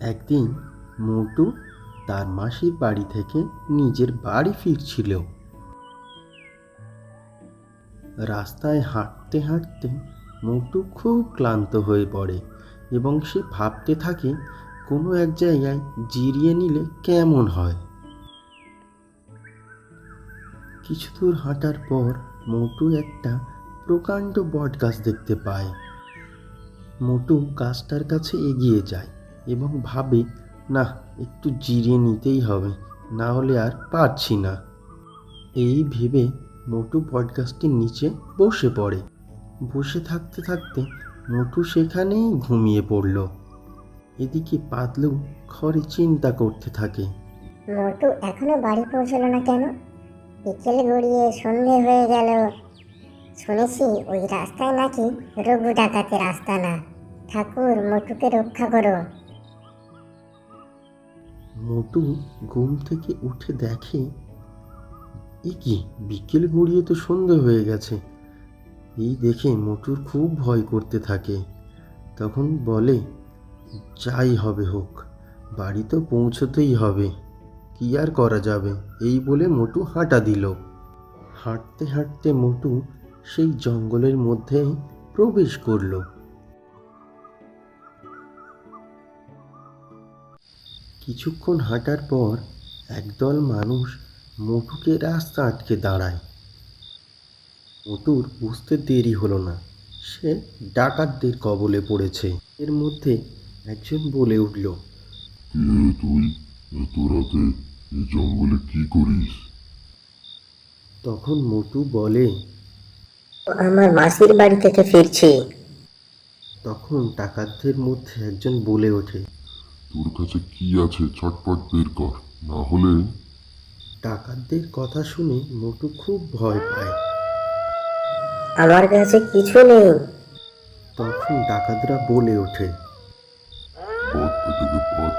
একদিন মোটু তার মাসির বাড়ি থেকে নিজের বাড়ি ফিরছিল। রাস্তায় হাঁটতে হাঁটতে মোটু খুব ক্লান্ত হয়ে পড়ে এবং সে ভাবতে থাকে, কোনো এক জায়গায় জিরিয়ে নিলে কেমন হয়? কিছু দূর হাঁটার পর মোটু একটা প্রকাণ্ড বট গাছ দেখতে পায়। মোটু গাছটার কাছে এগিয়ে যায়। এবং ভাবে, না, একটু জিরিয়ে নিতেই হবে, না হলে আর পারছি না। এই ভেবে মোটু বটগাছটির নিচে বসে পড়ে। বসে থাকতে থাকতে মোটু সেখানেই ঘুমিয়ে পড়ল। এদিকে পাতলু ঘরে চিন্তা করতে থাকে। মোটু এখনও বাড়ি পৌঁছলো না কেন? বিকেল গড়িয়ে সন্ধে হয়ে গেল। শুনেছি ওই রাস্তায় নাকি রঘু ডাকাতের রাস্তা না ঠাকুর, মোটুকে রক্ষা করো। মোটু ঘুম থেকে উঠে দেখে, এ কি, বিকেল গড়িয়ে তো সন্ধে হয়ে গেছে। এই দেখে মোটুর খুব ভয় করতে থাকে। তখন বলে, যাই হবে হোক, বাড়ি তো পৌঁছতেই হবে। কি আর করা যাবে? এই বলে মোটু হাঁটা দিল। হাঁটতে হাঁটতে মোটু সেই জঙ্গলের মধ্যে প্রবেশ করল। কিছুক্ষণ হাঁটার পর একদল মানুষ মোটুকে রাস্তা আটকে দাঁড়ায়। মোটুর বুঝতে দেরি হলো না। সে ডাকাতদের কবলে পড়েছে। এর মধ্যে একজন বলে উঠল তুই? এত রাতে এই জঙ্গলে কি করিস? তখন মোটু বলে আমার মাসির বাড়ি থেকে ফিরছি। তখন ডাকাতদের মধ্যে একজন বলে ওঠে তোর কাছে কি আছে? ছটপট বের কর না হলে ডাকাতদের কথা শুনে মোটু খুব ভয় পায়। আমার কাছে কিছু নেই। তখন ডাকাতরা বলে ওঠে পথ থেকে পথ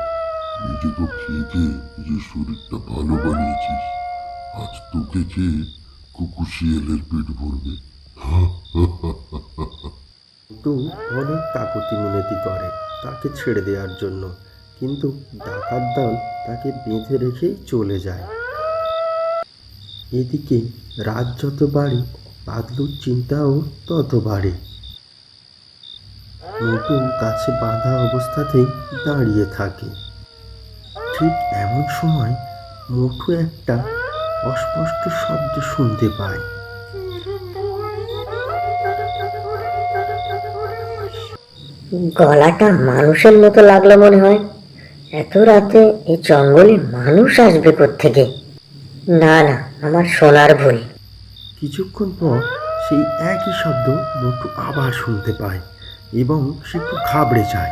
নিজে তো খেয়ে খেয়ে নিজের শরীরটা ভালো বানিয়েছিস। আজ তোকে খেয়ে কুকুর শিয়ালের পেট ভরবে। মোটু অনেক কাকুতি মিনতি করে তাকে ছেড়ে দেওয়ার জন্য। কিন্তু ডাকাত দল তাকে বেঁধে রেখেই চলে যায়। এদিকে রাত যত বাড়ে পাতলুর চিন্তাও তত বাড়ে। নতুন কাছে বাঁধা অবস্থাতেই দাঁড়িয়ে থাকে। ঠিক এমন সময় মোটু একটা অস্পষ্ট শব্দ শুনতে পায়। গলাটা মানুষের মতো লাগল মনে হয়। এত রাতে এই জঙ্গলে মানুষ আসবে থেকে না না আমার সোনার ভুল। কিছুক্ষণ পর সেই একই শব্দ মোটু আবার শুনতে পায় এবং সে একটু ঘাবড়ে যায়।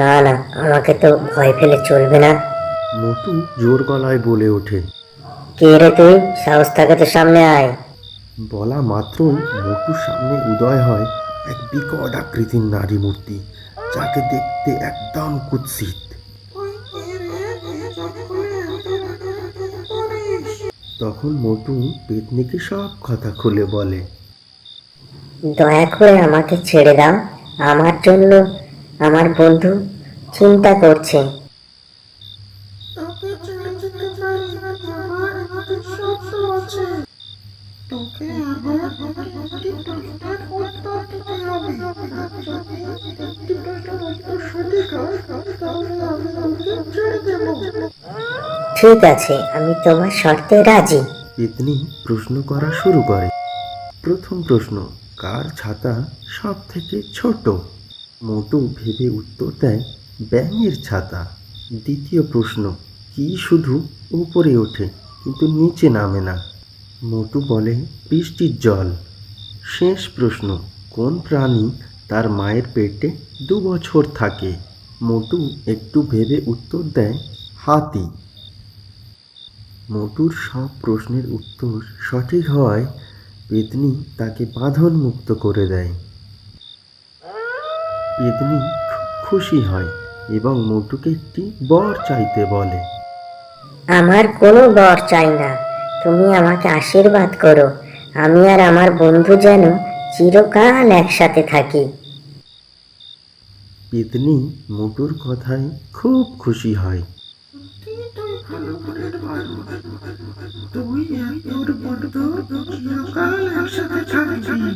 না না আমাকে তো ভয় ফেলে চলবে না। মোটু জোর গলায় বলে ওঠে কে রে তুই? সাহস থাকাতে সামনে আয়। বলা মাত্রই মোটুর সামনে উদয় হয় এক বিকট আকৃতির নারী মূর্তি যাকে দেখতে একদম কুৎসিত। তখন মোটু পেতনিকে সব কথা খুলে বলে দয়া করে আমাকে ছেড়ে দাও। আমার জন্য আমার বন্ধু চিন্তা করছে। তোকে ছেড়ে যেতে পারি আমার হাতে শব্দ আছে। তোকে আবার একটি প্রশ্নের উত্তর দিতে হবে। আর যদি একটি প্রশ্নের উত্তর সঠিক হয় তাহলে আমি তোকে ছেড়ে দেব। ঠিক আছে, আমি তোমার শর্তে রাজি। পেতনি প্রশ্ন করা শুরু করে। প্রথম প্রশ্ন, কার ছাতা সব থেকে ছোট? মোটু ভেবে উত্তর দেয়, ব্যাঙের ছাতা। দ্বিতীয় প্রশ্ন, কি শুধু উপরে ওঠে, কিন্তু নিচে নামে না? মোটু বলে, বৃষ্টির জল। শেষ প্রশ্ন, কোন প্রাণী তার মায়ের পেটে দু বছর থাকে? মোটু একটু ভেবে উত্তর দেয়, হাতি। মোটুর সব প্রশ্নের উত্তর সঠিক হওয়ায় পেতনি তাকে বাঁধন মুক্ত করে দেয়। পেতনি খুশি হয় এবং মোটুকে একটি বর চাইতে বলে। আমার কোনো বর চাই না তুমি আমাকে আশীর্বাদ করো আমি আর আমার বন্ধু যেন চিরকাল একসাথে থাকি। পেতনি মোটুর কথায় খুব খুশি হয়। ঘরের মানুষ তুই আর তোর বন্ধু চিরকাল একসাথে থাকবি